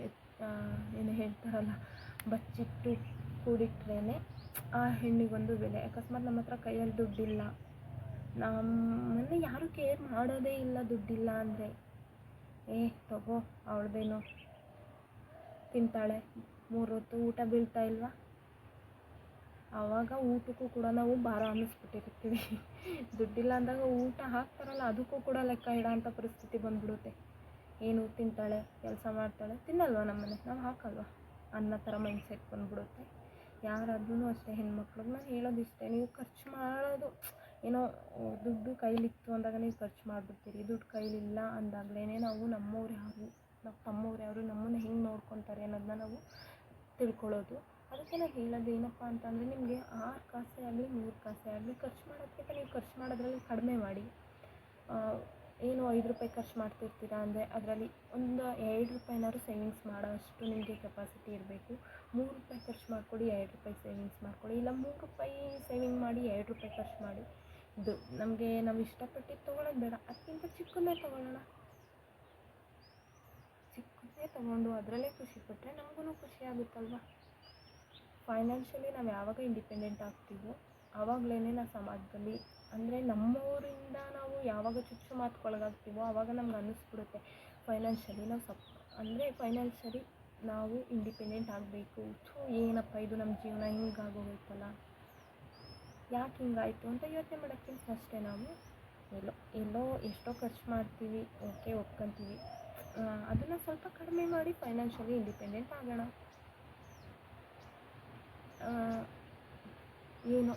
ಏನು ಹೇಳ್ತಾರಲ್ಲ, ಬಚ್ಚಿಟ್ಟು ಕೂಡಿಟ್ರೇ ಆ ಹೆಣ್ಣಿಗೊಂದು ಬೆಲೆ. ಅಕಸ್ಮಾತ್ ನಮ್ಮ ಹತ್ರ ಕೈಯಲ್ಲಿ ದುಡ್ಡಿಲ್ಲ. ನಮ್ಮನ್ನು ಯಾರೂ ಕೇರ್ ಮಾಡೋದೇ ಇಲ್ಲ ದುಡ್ಡಿಲ್ಲ ಅಂದರೆ. ಏ, ತಗೋ, ಅವಳದೇನು ತಿಂತಾಳೆ. ಮೂರು ಹೊತ್ತು ಊಟ ಬೀಳ್ತಾ ಇಲ್ವಾ? ಆವಾಗ ಊಟಕ್ಕೂ ಕೂಡ ನಾವು ಭಾರ ಅನ್ನಿಸ್ಬಿಟ್ಟಿರ್ತೀವಿ. ದುಡ್ಡಿಲ್ಲ ಅಂದಾಗ ಊಟ ಹಾಕ್ತಾರಲ್ಲ, ಅದಕ್ಕೂ ಕೂಡ ಲೆಕ್ಕ ಇಡೋ ಅಂಥ ಪರಿಸ್ಥಿತಿ ಬಂದ್ಬಿಡುತ್ತೆ. ಏನು ತಿಂತಾಳೆ, ಕೆಲಸ ಮಾಡ್ತಾಳೆ, ತಿನ್ನಲ್ವಾ ನಮ್ಮನೆ? ನಾವು ಹಾಕಲ್ವಾ? ಅನ್ನೋ ಥರ ಮೈಂಡ್ಸೆಟ್ ಬಂದ್ಬಿಡುತ್ತೆ. ಯಾರಾದ್ರೂ ಅಷ್ಟೇ ಹೆಣ್ಮಕ್ಳಿಗೆ ನಾನು ಹೇಳೋದಿಷ್ಟೇ, ನೀವು ಖರ್ಚು ಮಾಡೋದು. ಏನೋ ದುಡ್ಡು ಕೈಲಿತ್ತು ಅಂದಾಗ ನೀವು ಖರ್ಚು ಮಾಡಿಬಿಡ್ತೀರಿ. ದುಡ್ಡು ಕೈಲಿಲ್ಲ ಅಂದಾಗಲೇ ನಾವು ನಮ್ಮವ್ರು ಯಾರು? ನಮ್ಮ ತಮ್ಮವ್ರು ಯಾರು ನಮ್ಮನ್ನು ಹೆಂಗೆ ನೋಡ್ಕೊತಾರೆ ಅನ್ನೋದನ್ನ ನಾವು ತಿಳ್ಕೊಳ್ಳೋದು. ಅದಕ್ಕೆ ನಾನು ಹೇಳೋದು ಏನಪ್ಪ ಅಂತಂದರೆ ನಿಮಗೆ ಆರು ಕಾಸೆ ಆಗಲಿ ಮೂರು ಕಾಸೆ ಆಗಲಿ ಖರ್ಚು ಮಾಡೋದಕ್ಕಿಂತ ನೀವು ಖರ್ಚು ಮಾಡೋದ್ರಲ್ಲಿ ಕಡಿಮೆ ಮಾಡಿ. ಏನು ಐದು ರೂಪಾಯಿ ಖರ್ಚು ಮಾಡ್ತಿರ್ತೀರಾ ಅಂದರೆ ಅದರಲ್ಲಿ ಒಂದು ಎರಡು ರೂಪಾಯಿನಾದ್ರು ಸೇವಿಂಗ್ಸ್ ಮಾಡೋ ಅಷ್ಟು ನಿಮಗೆ ಕೆಪಾಸಿಟಿ ಇರಬೇಕು. ಮೂರು ರೂಪಾಯಿ ಖರ್ಚು ಮಾಡಿಕೊಡಿ, ಎರಡು ರೂಪಾಯಿ ಸೇವಿಂಗ್ಸ್ ಮಾಡಿಕೊಡಿ. ಇಲ್ಲ ಮೂರು ರೂಪಾಯಿ ಸೇವಿಂಗ್ ಮಾಡಿ, ಎರಡು ರೂಪಾಯಿ ಖರ್ಚು ಮಾಡಿ. ಇದು ನಮಗೆ ನಾವು ಇಷ್ಟಪಟ್ಟಿದ್ದು ತೊಗೊಳೋದು ಬೇಡ. ಅದಕ್ಕಿಂತ ಚಿಕ್ಕದೇ ತೊಗೊಳ್ಳೋಣ. ತೊಗೊಂಡು ಅದರಲ್ಲೇ ಖುಷಿಪಟ್ಟರೆ ನಮಗೂ ಖುಷಿ ಆಗುತ್ತಲ್ವ? ಫೈನಾನ್ಷಿಯಲಿ ನಾವು ಯಾವಾಗ ಇಂಡಿಪೆಂಡೆಂಟ್ ಆಗ್ತೀವೋ ಆವಾಗಲೇ ನಾವು ಸಮಾಜದಲ್ಲಿ ಅಂದರೆ ನಮ್ಮೂರಿಂದ ನಾವು ಯಾವಾಗ ಚುಚ್ಚು ಮಾತುಕೊಳಗಾಗ್ತೀವೋ ಆವಾಗ ನಮ್ಗೆ ಅನ್ನಿಸ್ಬಿಡುತ್ತೆ. ಫೈನಾನ್ಷಿಯಲಿ ನಾವು ಸಪ್, ಅಂದರೆ ಫೈನಾನ್ಷಿಯಲಿ ನಾವು ಇಂಡಿಪೆಂಡೆಂಟ್ ಆಗಬೇಕು. ಥೂ, ಏನಪ್ಪ ಇದು ನಮ್ಮ ಜೀವನ, ಹಿಂಗಾಗೋಗೈತಲ್ಲ? ಯಾಕೆ ಹಿಂಗಾಯಿತು ಅಂತ ಯೋಚನೆ ಮಾಡೋಕ್ಕಿಂತ ಅಷ್ಟೇ ನಾವು. ಎಲ್ಲೋ ಎಲ್ಲೋ ಎಷ್ಟೋ ಖರ್ಚು ಮಾಡ್ತೀವಿ, ಓಕೆ, ಒಪ್ಕೊಂತೀವಿ. ಅದನ್ನು ಸ್ವಲ್ಪ ಕಡಿಮೆ ಮಾಡಿ ಫೈನಾನ್ಷಿಯಲಿ ಇಂಡಿಪೆಂಡೆಂಟ್ ಆಗೋಣ. ಏನು,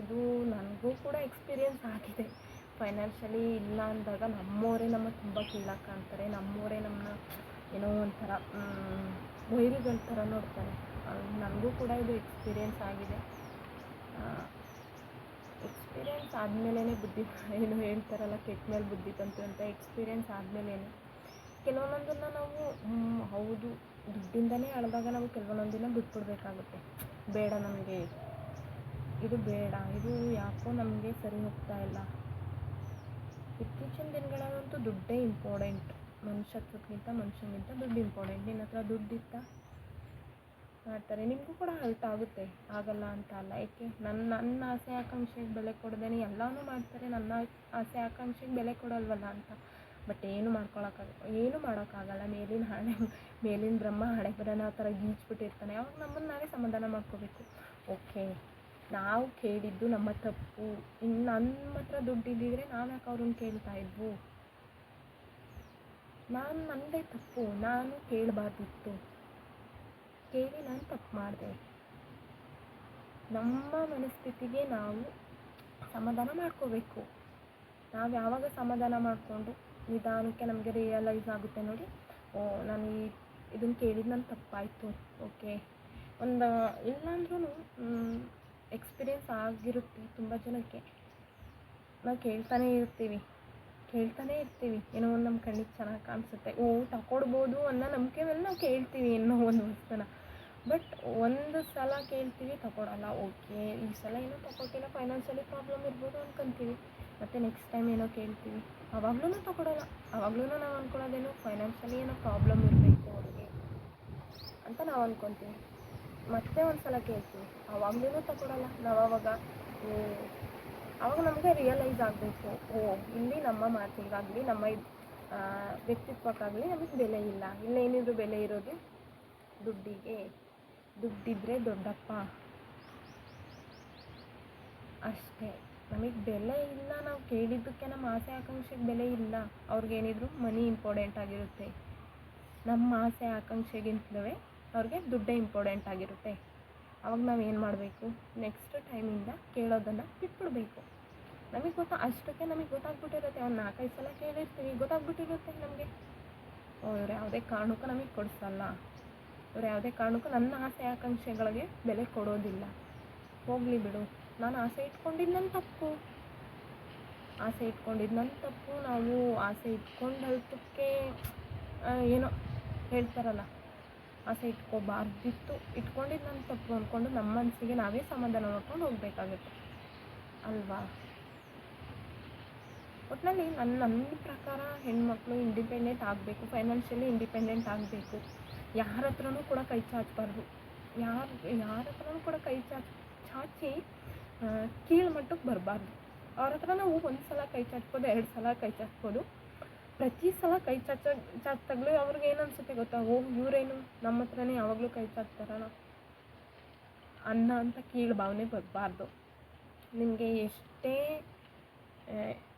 ಇದು ನನಗೂ ಕೂಡ ಎಕ್ಸ್ಪೀರಿಯೆನ್ಸ್ ಆಗಿದೆ. ಫೈನಾನ್ಷಿಯಲಿ ಇಲ್ಲ ಅಂದಾಗ ನಮ್ಮವರೇ ನಮ್ಮ ತುಂಬ ಕೀಳಾಗಿ ಕಾಣ್ತಾರೆ. ನಮ್ಮವರೇ ನಮ್ಮನ್ನ ಏನೋ ಒಂಥರ ವೈರಿಗಳ ಥರ ನೋಡ್ತಾರೆ. ನನಗೂ ಕೂಡ ಇದು ಎಕ್ಸ್ಪೀರಿಯೆನ್ಸ್ ಆಗಿದೆ. ಎಕ್ಸ್ಪೀರಿಯೆನ್ಸ್ ಆದಮೇಲೇ ಬುದ್ಧಿ, ಏನು ಹೇಳ್ತಾರಲ್ಲ, ಕೆಟ್ಟ ಮೇಲೆ ಬುದ್ಧಿ ಬಂತು ಅಂತ ಎಕ್ಸ್ಪೀರಿಯೆನ್ಸ್ ಆದಮೇಲೇ ಕೆಲವೊಂದನ್ನು ನಾವು ಹೌದು, ದುಡ್ಡಿಂದನೇ ಅಳದಾಗ ನಾವು ಕೆಲವೊಂದೊಂದಿನ ಬಿಟ್ಬಿಡ್ಬೇಕಾಗುತ್ತೆ. ಬೇಡ ನಮಗೆ. ಇದು ಬೇಡ, ಇದು ಯಾಕೋ ನಮಗೆ ಸರಿ ಹೋಗ್ತಾ ಇಲ್ಲ. ಇತ್ತೀಚಿನ ದಿನಗಳಲ್ಲಂತೂ ದುಡ್ಡೇ ಇಂಪಾರ್ಟೆಂಟ್ ಮನುಷ್ಯತ್ವಕ್ಕಿಂತ ಮನುಷ್ಯನಿಗಿಂತ ದುಡ್ಡು ಇಂಪಾರ್ಟೆಂಟ್ ನಿನ್ನ ಹತ್ರ ದುಡ್ಡಿತ್ತ? ಮಾಡ್ತಾರೆ. ನಿಮಗೂ ಕೂಡ ಹಲ್ಟ್ ಆಗುತ್ತೆ. ಆಗಲ್ಲ ಅಂತ ಅಲ್ಲ. ಏಕೆ? ನನ್ನ ನನ್ನ ಆಸೆ, ಆಕಾಂಕ್ಷೆಗೆ ಬೆಲೆ ಕೊಡದೇನೆ ಎಲ್ಲನೂ ಮಾಡ್ತಾರೆ. ನನ್ನ ಆಸೆ, ಆಕಾಂಕ್ಷೆಗೆ ಬೆಲೆ ಕೊಡಲ್ವಲ್ಲ ಅಂತ. ಬಟ್ ಏನು ಮಾಡ್ಕೊಳಕ್ಕಾಗ ಏನು ಮಾಡೋಕ್ಕಾಗಲ್ಲ. ಮೇಲಿನ ಹಣೆ, ಮೇಲಿನ ಬ್ರಹ್ಮ ಹಣೆ ಬರೋಣ ಆ ಥರ ಗೀಚ್ಬಿಟ್ಟಿರ್ತಾನೆ ಅವಾಗ ನಮ್ಮನ್ನು ನಾವೇ ಸಮಾಧಾನ ಮಾಡ್ಕೋಬೇಕು. ಓಕೆ ನಾವು ಕೇಳಿದ್ದು ನಮ್ಮ ತಪ್ಪು. ಇನ್ನು ನಮ್ಮ ಹತ್ರ ದುಡ್ಡಿದ್ದಿದ್ರೆ ನಾವು ಯಾಕೆ ಅವ್ರನ್ನ ಕೇಳ್ತಾ ಇದ್ವು? ನಾನು ನನ್ನದೇ ತಪ್ಪು. ನಾನು ಕೇಳಬಾರ್ದಿತ್ತು. ಕೇಳಿ ನಾನು ತಪ್ಪು ಮಾಡಿದೆ. ನಮ್ಮ ಮನಸ್ಥಿತಿಗೆ ನಾವು ಸಮಾಧಾನ ಮಾಡ್ಕೋಬೇಕು. ನಾವು ಯಾವಾಗ ಸಮಾಧಾನ ಮಾಡಿಕೊಂಡು ನಿಧಾನಕ್ಕೆ ನಮಗೆ ರಿಯಲೈಸ್ ಆಗುತ್ತೆ ನೋಡಿ. ಓ, ನಾನು ಈ ಇದನ್ನು ಕೇಳಿದ ನನ್ನ ತಪ್ಪಾಯಿತು. ಓಕೆ ಒಂದು ಇಲ್ಲಾಂದ್ರೂ ಎಕ್ಸ್ಪೀರಿಯೆನ್ಸ್ ಆಗಿರುತ್ತೆ ತುಂಬ ಜನಕ್ಕೆ. ನಾವು ಕೇಳ್ತಾನೆ ಇರ್ತೀವಿ. ಕೇಳ್ತಾನೆ ಇರ್ತೀವಿ. ಏನೋ ಒಂದು ನಮ್ಮ ಕಣ್ಣಿಗೆ ಚೆನ್ನಾಗಿ ಕಾಣಿಸುತ್ತೆ. ಓ ತಗೊಡ್ಬೋದು ಅನ್ನೋ ನಂಬಿಕೆ ಮೇಲೆ ನಾವು ಕೇಳ್ತೀವಿ ಏನೋ ಒಂದು ವಸ್ತುನ. ಬಟ್ ಒಂದು ಸಲ ಕೇಳ್ತೀವಿ ತಗೊಳಲ್ಲ ಓಕೆ ಈ ಸಲ ಏನೋ ತಗೊಟ್ಟಿಲ್ಲ ಫೈನಾನ್ಷಿಯಲಿ ಪ್ರಾಬ್ಲಮ್ ಇರ್ಬೋದು ಅನ್ಕೊಂತೀವಿ. ಮತ್ತು ನೆಕ್ಸ್ಟ್ ಟೈಮ್ ಏನೋ ಕೇಳ್ತೀವಿ. ಅವಾಗ್ಲೂ ತಗೊಳಲ್ಲ. ಅವಾಗ್ಲೂ ನಾವು ಅಂದ್ಕೊಳ್ಳೋದೇನು ಫೈನಾನ್ಷಿಯಲಿ ಏನೋ ಪ್ರಾಬ್ಲಮ್ ಇರಬೇಕು ಅವ್ರಿಗೆ ಅಂತ ನಾವು ಅಂದ್ಕೊತೀವಿ ಮತ್ತೆ ಒಂದು ಸಲ ಕೇಳ್ತೀವಿ. ಅವಾಗ್ಲೂ ತಗೊಳಲ್ಲ. ನಾವು ಅವಾಗ ಅವಾಗ ನಮಗೆ ರಿಯಲೈಸ್ ಆಗಬೇಕು. ಓ, ಇಲ್ಲಿ ನಮ್ಮ ಮಾತಿಗಾಗಲಿ, ನಮ್ಮ ವ್ಯಕ್ತಿತ್ವಕ್ಕಾಗಲಿ ನಮಗೆ ಬೆಲೆ ಇಲ್ಲ. ಇಲ್ಲೇನಿದ್ರು ಬೆಲೆ ಇರೋದು ದುಡ್ಡಿಗೆ. ದುಡ್ಡಿದ್ರೆ ದೊಡ್ಡಪ್ಪ. ಅಷ್ಟೇ. ನಮಗೆ ಬೆಲೆ ಇಲ್ಲ ನಾವು ಕೇಳಿದ್ದಕ್ಕೆ ನಮ್ಮ ಆಸೆ ಆಕಾಂಕ್ಷೆಗೆ ಬೆಲೆ ಇಲ್ಲ. ಅವ್ರಿಗೇನಿದ್ರು ಮನಿ ಇಂಪಾರ್ಟೆಂಟ್ ಆಗಿರುತ್ತೆ. ನಮ್ಮ ಆಸೆ ಆಕಾಂಕ್ಷೆಗಿಂತಲೇ ಅವ್ರಿಗೆ ದುಡ್ಡೇ ಇಂಪಾರ್ಟೆಂಟ್ ಆಗಿರುತ್ತೆ. ಅವಾಗ ನಾವು ಏನು ಮಾಡಬೇಕು? ನೆಕ್ಸ್ಟ್ ಟೈಮಿಂದ ಕೇಳೋದನ್ನು ಬಿಟ್ಬಿಡ್ಬೇಕು. ನಮಗೆ ಗೊತ್ತಾ ಅಷ್ಟಕ್ಕೆ ನಮಗೆ ಗೊತ್ತಾಗ್ಬಿಟ್ಟಿರುತ್ತೆ. ಒಂದು ನಾಲ್ಕೈದು ಸಲ ಕೇಳಿರ್ತೀವಿ. ಗೊತ್ತಾಗ್ಬಿಟ್ಟಿರುತ್ತೆ ನಮಗೆ. ಅವ್ರು ಯಾವುದೇ ಕಾರಣಕ್ಕೂ ನಮಗೆ ಕೊಡಿಸಲ್ಲ. ಅವ್ರು ಯಾವುದೇ ಕಾರಣಕ್ಕೂ ನನ್ನ ಆಸೆ ಆಕಾಂಕ್ಷೆಗಳಿಗೆ ಬೆಲೆ ಕೊಡೋದಿಲ್ಲ. ಹೋಗಲಿ ಬಿಡು. ನಾನು ಆಸೆ ಇಟ್ಕೊಂಡಿದ್ದು ನನ್ನ ತಪ್ಪು. ಆಸೆ ಇಟ್ಕೊಂಡಿದ್ದು ನನ್ನ ತಪ್ಪು. ನಾವು ಆಸೆ ಇಟ್ಕೊಂಡು ಹೇಳ್ತಕ್ಕೆ ಏನೋ ಹೇಳ್ತಾರಲ್ಲ, ಆಸೆ ಇಟ್ಕೋಬಾರ್ದಿತ್ತು. ಇಟ್ಕೊಂಡಿದ್ದು ನನ್ನ ತಪ್ಪು ಅಂದ್ಕೊಂಡು ನಮ್ಮ ಮನಸ್ಸಿಗೆ ನಾವೇ ಸಮಾಧಾನ ಮಾಡ್ಕೊಂಡು ಹೋಗಬೇಕಾಗುತ್ತೆ. ಅಲ್ವಾ? ಒಟ್ಟಿನಲ್ಲಿ ನನ್ನ ನನ್ನ ಪ್ರಕಾರ ಹೆಣ್ಮಕ್ಳು ಇಂಡಿಪೆಂಡೆಂಟ್ ಆಗಬೇಕು ಫೈನಾನ್ಷಿಯಲಿ ಇಂಡಿಪೆಂಡೆಂಟ್ ಆಗಬೇಕು. ಯಾರ ಹತ್ರನೂ ಕೂಡ ಕೈ ಚಾಚಬಾರ್ದು. ಯಾರು ಯಾರ ಹತ್ರನೂ ಕೂಡ ಕೈ ಚಾಚ್, ಚಾಚಿ ಆ, ಕೀಳು ಮಟ್ಟಕ್ಕೆ ಬರಬಾರ್ದು. ಅವ್ರ ಹತ್ರ ನಾವು ಒಂದು ಸಲ ಕೈ ಚಾಚ್ಬೋದು ಎರಡು ಸಲ ಕೈ ಚಾಚ್ಬೋದು. ಪ್ರತಿ ಸಲ ಕೈ ಚಾಚ ಚಾಚ್ದಾಗಲೂ ಅವ್ರಿಗೆ ಏನು ಅನಿಸುತ್ತೆ ಗೊತ್ತಾ? ಓ ಇವರೇನು ನಮ್ಮ ಹತ್ರನೇ ಯಾವಾಗಲೂ ಕೈ ಚಾಚ್ತಾರಲ್ಲ ಅನ್ನ ಅಂತ ಕೀಳು ಭಾವನೆ ಬರಬಾರ್ದು. ನಿಮಗೆ ಎಷ್ಟೇ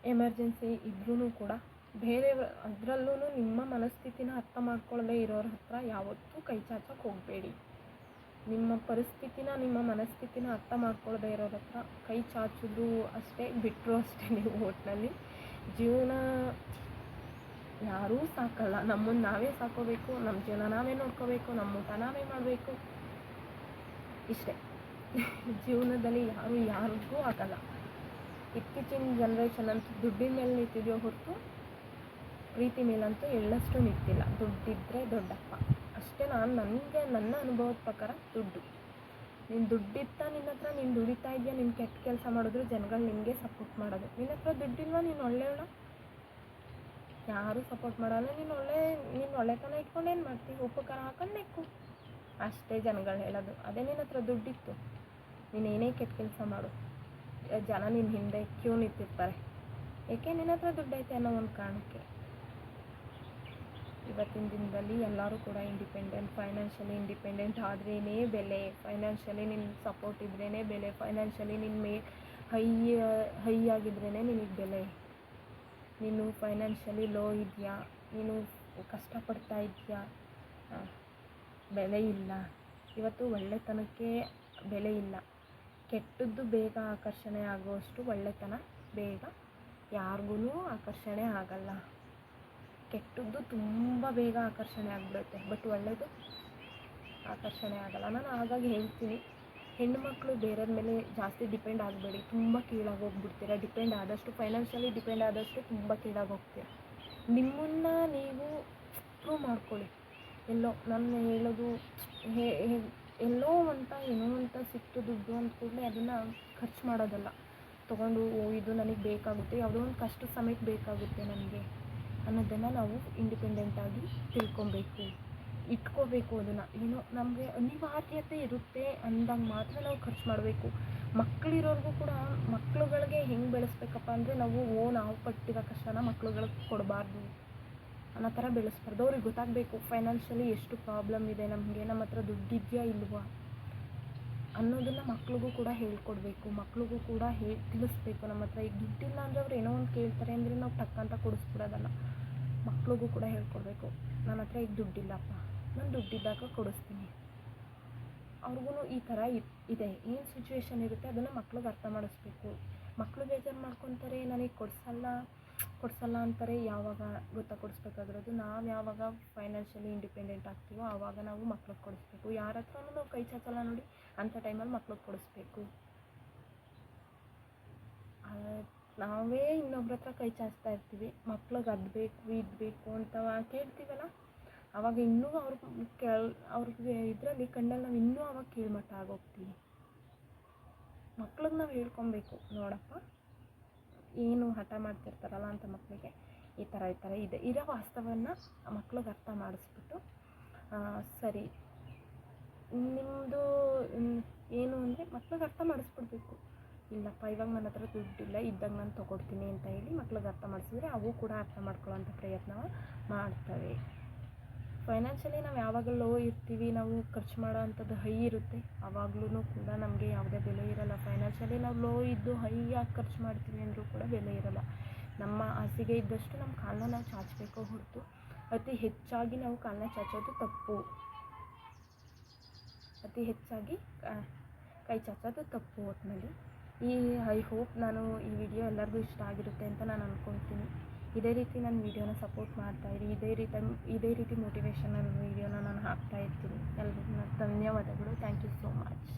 ಎಮರ್ಜೆನ್ಸಿ ಇದ್ರೂ ಕೂಡ ಬೇರೆ ಅದರಲ್ಲೂ ನಿಮ್ಮ ಮನಸ್ಥಿತಿನ ಅರ್ಥ ಮಾಡ್ಕೊಳ್ಳದೆ ಇರೋರ ಹತ್ರ ಯಾವತ್ತೂ ಕೈ ಚಾಚಕ್ಕೆ ಹೋಗಬೇಡಿ. ನಿಮ್ಮ ಪರಿಸ್ಥಿತಿನ, ನಿಮ್ಮ ಮನಸ್ಥಿತಿನ ಅರ್ಥ ಮಾಡ್ಕೊಳ್ಳದೆ ಇರೋರ ಕೈ ಚಾಚಿದ್ರು ಅಷ್ಟೇ ಬಿಟ್ಟರು ಅಷ್ಟೇ ನೀವು ಒಟ್ಟಿನಲ್ಲಿ ಜೀವನ ಯಾರೂ ಸಾಕಲ್ಲ. ನಮ್ಮನ್ನು ನಾವೇ ಸಾಕೋಬೇಕು ನಮ್ಮ ಜೀವನ ನಾವೇ ನೋಡ್ಕೋಬೇಕು ನಮ್ಮ ಊಟ ನಾವೇ ಮಾಡಬೇಕು. ಇಷ್ಟೇ. ಜೀವನದಲ್ಲಿ ಯಾರು ಯಾರಿಗೂ ಆಗಲ್ಲ. ಇತ್ತೀಚಿನ ಜನ್ರೇಷನ್ ಅಂತೂ ದುಡ್ಡಿನ ಮೇಲೆ ನಿಂತಿದೆಯೋ ಹೊರತು, ಪ್ರೀತಿ ಮೇಲಂತೂ ಎಳ್ಳಷ್ಟು ನಿಂತಿಲ್ಲ. ದುಡ್ಡಿದ್ದರೆ ದೊಡ್ಡಪ್ಪ. ಅಷ್ಟೇ, ನಾನು ನನಗೆ ನನ್ನ ಅನುಭವದ ಪ್ರಕಾರ ದುಡ್ಡು. ನೀನು ದುಡ್ಡಿತ್ತ ನಿನ್ನ ಹತ್ರ, ನೀನು ದುಡಿತಾ ಇದೆಯಾ, ನೀನು ಕೆಟ್ಟ ಕೆಲಸ ಮಾಡಿದ್ರು ಜನಗಳು ನಿನಗೆ ಸಪೋರ್ಟ್ ಮಾಡೋದು. ನಿನ್ನ ಹತ್ರ ದುಡ್ಡಿಲ್ವಾ, ನೀನು ಒಳ್ಳೆಯವಳ? ಯಾರೂ ಸಪೋರ್ಟ್ ಮಾಡಲ್ಲ, ನೀನು ಒಳ್ಳೆ, ನೀನು ಒಳ್ಳೆತನ ಇಟ್ಕೊಂಡು ಏನು ಮಾಡ್ತೀವಿ ಉಪ್ಪು ಖಾರ ಹಾಕೊಂಡು ನೆಕ್ಕು ಅಷ್ಟೇ ಜನಗಳು ಹೇಳೋದು. ಅದೇ ನಿನ್ನ ಹತ್ರ ದುಡ್ಡಿತ್ತು. ನೀನು ಏನೇ ಕೆಟ್ಟ ಕೆಲಸ ಮಾಡು. ಜನ ನಿನ್ನ ಹಿಂದೆ ಕ್ಯೂ ನಿಂತಿರ್ತಾರೆ. ಏಕೆ ನಿನ್ನ ಹತ್ರ ದುಡ್ಡೈತೆ ಅನ್ನೋ ಒಂದು ಕಾರಣಕ್ಕೆ. ಇವತ್ತಿನ ದಿನದಲ್ಲಿ ಎಲ್ಲರೂ ಕೂಡ ಇಂಡಿಪೆಂಡೆಂಟ್ ಫೈನಾನ್ಷಿಯಲಿ ಇಂಡಿಪೆಂಡೆಂಟ್ ಆದ್ರೇ ಬೆಲೆ ಫೈನಾನ್ಷಿಯಲಿ ನಿನ್ನ ಸಪೋರ್ಟ್ ಇದ್ರೇ ಬೆಲೆ ಫೈನಾನ್ಷಿಯಲಿ ನಿನ್ನ ಮೇ ಹೈ ಹೈ ಆಗಿದ್ರೇ ನಿನಗೆ ಬೆಲೆ. ನೀನು ಫೈನಾನ್ಷಿಯಲಿ ಲೋ ಇದೆಯಾ? ನೀನು ಕಷ್ಟಪಡ್ತಾ ಇದೆಯಾ? ಬೆಲೆ ಇಲ್ಲ. ಇವತ್ತು ಒಳ್ಳೆತನಕ್ಕೆ ಬೆಲೆ ಇಲ್ಲ. ಕೆಟ್ಟದ್ದು ಬೇಗ ಆಕರ್ಷಣೆ ಆಗುವಷ್ಟು ಒಳ್ಳೆತನ ಬೇಗ ಯಾರಿಗೂ ಆಕರ್ಷಣೆ ಆಗಲ್ಲ. ಕೆಟ್ಟದ್ದು ತುಂಬ ಬೇಗ ಆಕರ್ಷಣೆ ಆಗ್ಬಿಡುತ್ತೆ ಬಟ್ ಒಳ್ಳೆಯದು ಆಕರ್ಷಣೆ ಆಗಲ್ಲ. ನಾನು ಹಾಗಾಗಿ ಹೇಳ್ತೀನಿ ಹೆಣ್ಣುಮಕ್ಕಳು ಬೇರೆಯವ್ರ ಮೇಲೆ ಜಾಸ್ತಿ ಡಿಪೆಂಡ್ ಆಗಬೇಡಿ. ತುಂಬ ಕೀಳಾಗಿ ಹೋಗ್ಬಿಡ್ತೀರ. ಡಿಪೆಂಡ್ ಆದಷ್ಟು ಫೈನಾನ್ಷಿಯಲಿ ಡಿಪೆಂಡ್ ಆದಷ್ಟು ತುಂಬ ಕೀಳಾಗಿ ಹೋಗ್ತೀರ. ನಿಮ್ಮನ್ನು ನೀವು ಪ್ರೂವ್ ಮಾಡ್ಕೊಳ್ಳಿ. ಎಲ್ಲೋ ನಾನು ಹೇಳೋದು ಹೇ ಎಲ್ಲೋ ಅಂತ ಏನೋ ಅಂತ ಸಿಕ್ತು ದುಡ್ಡು ಅಂತ ಕೂಡಲೇ ಅದನ್ನು ಖರ್ಚು ಮಾಡೋದಲ್ಲ. ತೊಗೊಂಡು ಇದು ನನಗೆ ಬೇಕಾಗುತ್ತೆ. ಯಾವುದೋ ಒಂದು ಕಷ್ಟ ಸಮಯಕ್ಕೆ ಬೇಕಾಗುತ್ತೆ ನನಗೆ. ಅನ್ನೋದನ್ನು ನಾವು ಇಂಡಿಪೆಂಡೆಂಟಾಗಿ ತಿಳ್ಕೊಬೇಕು. ಇಟ್ಕೋಬೇಕು ಅದನ್ನು. ಏನೋ ನಮಗೆ ಅನಿವಾರ್ಯತೆ ಇರುತ್ತೆ ಅಂದಾಗ ಮಾತ್ರ ನಾವು ಖರ್ಚು ಮಾಡಬೇಕು. ಮಕ್ಕಳಿರೋರ್ಗೂ ಕೂಡ ಮಕ್ಳುಗಳಿಗೆ ಹೆಂಗೆ ಬೆಳೆಸ್ಬೇಕಪ್ಪ ಅಂದರೆ ನಾವು ಓ ನಾವು ಪಟ್ಟಿರೋ ಕಷ್ಟನ ಮಕ್ಳುಗಳಿಗೆ ಕೊಡಬಾರ್ದು. ಅನ್ನೋ ಥರ ಬೆಳೆಸ್ಬಾರ್ದು. ಅವ್ರಿಗೆ ಗೊತ್ತಾಗಬೇಕು ಫೈನಾನ್ಷಿಯಲಿ ಎಷ್ಟು ಪ್ರಾಬ್ಲಮ್ ಇದೆ, ನಮಗೆ ನಮ್ಮ ಹತ್ರ ದುಡ್ಡಿದೆಯಾ ಇಲ್ವಾ? ಅನ್ನೋದನ್ನು ಮಕ್ಳಿಗೂ ಕೂಡ ಹೇಳ್ಕೊಡ್ಬೇಕು. ಮಕ್ಳಿಗೂ ಕೂಡ ಹೇ, ತಿಳಿಸ್ಬೇಕು. ನಮ್ಮ ಹತ್ರ ಈಗ ದುಡ್ಡಿಲ್ಲ ಅಂದರೆ ಅವ್ರು ಏನೋ ಒಂದು ಕೇಳ್ತಾರೆ ಅಂದರೆ ನಾವು ತಕ್ಕಂತ ಅಂತ ಕೊಡಿಸ್ಬಿಡೋದಲ್ಲ ಮಕ್ಳಿಗೂ ಕೂಡ ಹೇಳ್ಕೊಡ್ಬೇಕು. ನನ್ನ ಹತ್ರ ಈಗ ದುಡ್ಡಿಲ್ಲಪ್ಪ. ನಾನು ದುಡ್ಡಿದ್ದಾಗ ಕೊಡಿಸ್ತೀನಿ. ಅವ್ರಿಗೂ ಈ ಥರ ಇದೆ. ಏನು ಸಿಚುವೇಶನ್ ಇರುತ್ತೆ ಅದನ್ನು ಮಕ್ಳಿಗೆ ಅರ್ಥ ಮಾಡಿಸ್ಬೇಕು. ಮಕ್ಕಳು ಬೇಜಾರು ಮಾಡ್ಕೊತಾರೆ, ನನಗೆ ಕೊಡಿಸಲ್ಲ. ಕೊಡಿಸಲ್ಲ ಅಂತಾರೆ, ಯಾವಾಗ ಗೊತ್ತಾ ಕೊಡಿಸ್ಬೇಕಾಗಿರೋದು ನಾವು ಯಾವಾಗ ಫೈನಾನ್ಷಿಯಲಿ ಇಂಡಿಪೆಂಡೆಂಟ್ ಆಗ್ತೀವೋ ಆವಾಗ ನಾವು ಮಕ್ಳಿಗೆ ಕೊಡಿಸ್ಬೇಕು. ಯಾರ ಹತ್ರನೂ ನಾವು ಕೈ ಚಾಚಲ್ಲ ನೋಡಿ ಅಂಥ ಟೈಮಲ್ಲಿ ಮಕ್ಳಿಗೆ ಕೊಡಿಸ್ಬೇಕು. ನಾವೇ ಇನ್ನೊಬ್ರ ಹತ್ರ ಕೈ ಚಾಚ್ತಾ ಇರ್ತೀವಿ. ಮಕ್ಳಿಗೆ ಅದು ಬೇಕು, ಇದು ಬೇಕು ಅಂತ ಕೇಳ್ತೀವಲ್ಲ? ಆವಾಗ ಇನ್ನೂ ಅವ್ರಿಗೆ ಕೇಳ್, ಅವ್ರಿಗೆ ಇದರಲ್ಲಿ ಕಣ್ಣಲ್ಲಿ ನಾವು ಇನ್ನೂ ಅವಾಗ ಕೀಳ್ಮಟ್ಟ ಆಗೋಗ್ತೀವಿ. ಮಕ್ಳಿಗೆ ನಾವು ಹೇಳ್ಕೊಬೇಕು, ನೋಡಪ್ಪ. ಏನು ಹಠ ಮಾಡ್ತಿರ್ತಾರಲ್ಲ ಅಂತ ಮಕ್ಕಳಿಗೆ ಈ ಥರ ಈ ಥರ ಇದೆ. ಇರೋ ವಾಸ್ತವವನ್ನು ಮಕ್ಳಿಗೆ ಅರ್ಥ ಮಾಡಿಸ್ಬಿಟ್ಟು ಸರಿ. ನಿಮ್ಮದು ಏನು ಅಂದರೆ ಮಕ್ಳಿಗೆ ಅರ್ಥ ಮಾಡಿಸ್ಬಿಡ್ಬೇಕು. ಇಲ್ಲಪ್ಪ, ಇವಾಗ ನನ್ನ ಹತ್ರ ದುಡ್ಡಿಲ್ಲ, ಇದ್ದಾಗ ನಾನು ತೊಗೊಡ್ತೀನಿ ಅಂತ ಹೇಳಿ ಮಕ್ಳಿಗೆ ಅರ್ಥ ಮಾಡಿಸಿದ್ರೆ ಅವು ಕೂಡ ಅರ್ಥ ಮಾಡ್ಕೊಳ್ಳೋಂಥ ಪ್ರಯತ್ನ ಮಾಡ್ತವೆ. ಫೈನಾನ್ಷಿಯಲಿ ನಾವು ಯಾವಾಗ ಲೋ ಇರ್ತೀವಿ, ನಾವು ಖರ್ಚು ಮಾಡೋ ಅಂಥದ್ದು ಹೈ ಇರುತ್ತೆ. ಆವಾಗ್ಲೂ ಕೂಡ ನಮಗೆ ಯಾವುದೇ ಬೆಲೆ ಇರಲ್ಲ. ಫೈನಾನ್ಷಿಯಲಿ ನಾವು ಲೋ ಇದ್ದು ಹೈ ಯಾಕೆ ಖರ್ಚು ಮಾಡ್ತೀವಿ ಅಂದರೂ ಕೂಡ ಬೆಲೆ ಇರಲ್ಲ. ನಮ್ಮ ಹಾಸಿಗೆ ಇದ್ದಷ್ಟು ನಮ್ಮ ಕಾಲನ್ನ ನಾವು ಚಾಚಬೇಕು ಹೊರತು, ಅತಿ ಹೆಚ್ಚಾಗಿ ನಾವು ಕಾಲನ್ನ ಚಾಚೋದು ತಪ್ಪು. ಅತಿ ಹೆಚ್ಚಾಗಿ ಕೈ ಚಾಚೋದು ತಪ್ಪು ಒಟ್ಟಿನಲ್ಲಿ ಈ ಐ ಹೋಪ್ ನಾನು ಈ ವಿಡಿಯೋ ಎಲ್ಲರಿಗೂ ಇಷ್ಟ ಆಗಿರುತ್ತೆ ಅಂತ ನಾನು ಅಂದ್ಕೊಳ್ತೀನಿ ಇದೇ ರೀತಿ ನನ್ನ ವಿಡಿಯೋನ ಸಪೋರ್ಟ್ ಮಾಡ್ತಾಯಿರಿ ಇದೇ ರೀತಿ ಇದೇ ರೀತಿ ಮೋಟಿವೇಶನಲ್ ವಿಡಿಯೋನ ನಾನು ಹಾಕ್ತಾ ಇರ್ತೀನಿ. ಎಲ್ರಿಗೂ ಧನ್ಯವಾದಗಳು. Thank you so much